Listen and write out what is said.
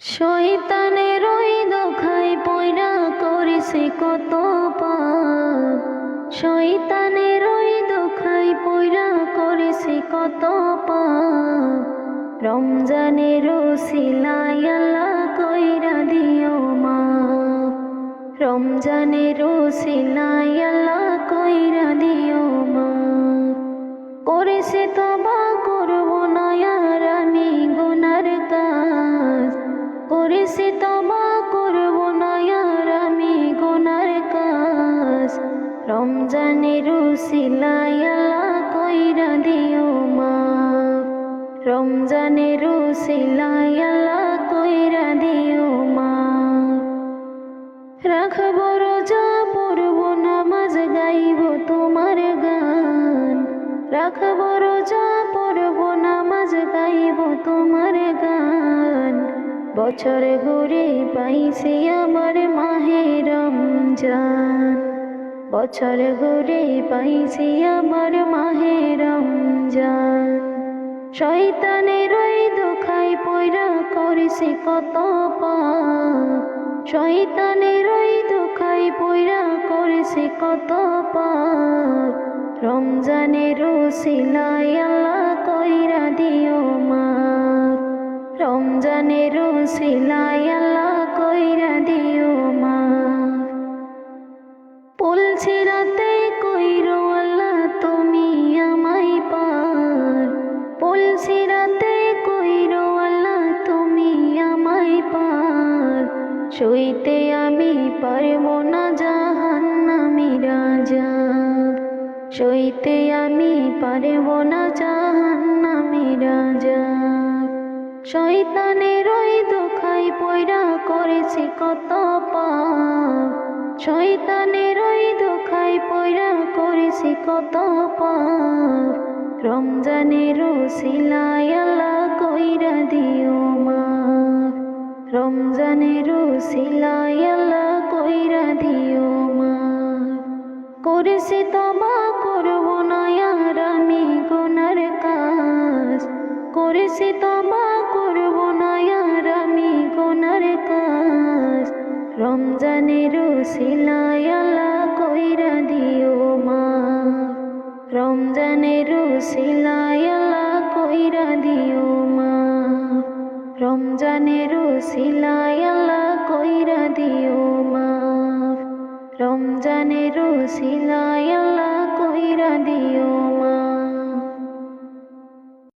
শয়তানের ওই দোখাই পয়রা করেছে কত পাপ। শয়তানের ওই দোখাই পয়রা করেছে কত পাপ। রমজানের সিলাই আল্লাহ কইরা দিও মা রমজানের সিলাই আল্লাহ কইরা রমজানের সিলাই আল্লাহ কইরা দিও মা। রমজানের সিলাই আল্লাহ কইরা দিও মা। রাখব রোজা, পড়ব নামাজ, গাইব তোমার গান। রাখব রোজা, পড়ব নামাজ, গাইব তোমার গান। বছর ঘুরে পাইছি আমার মাহে রমজান। বছর ঘুরে পাইছি আমার মাহে রমজান। শয়তানের ওই দুখাই পয়রা করেছে কত পাপ। শয়তানের ওই দুখাই পয়রা করেছে কত পাপ। রমজানের আল্লাহ কইরা দিও মা রমজানের সিলাই আল্লাহ কইরা দিও সইতে আমি পারব না জাহান্নামি রাজা। সইতে আমি পারব না জাহান্নামি রাজা। শয়তানের ওই দোখাই পয়রা করেছি কত পাপ। শয়তানের ওই দোখাই পয়রা করেছি কত পাপ। রমজানের সিলাই আল্লাহ সিলাই আল্লাহ কইরা দিও মা। করেছি তবা করব না আমি গুনার কাজ। করেছি তবা করব না আমি গুনার কাজ। রমজানের সিলাই আল্লাহ কইরা দিও মা। রমজানের সিলাই আল্লাহ কইরা দিও মা। রমজানের কইরা দিও মা রমজানের সিলাই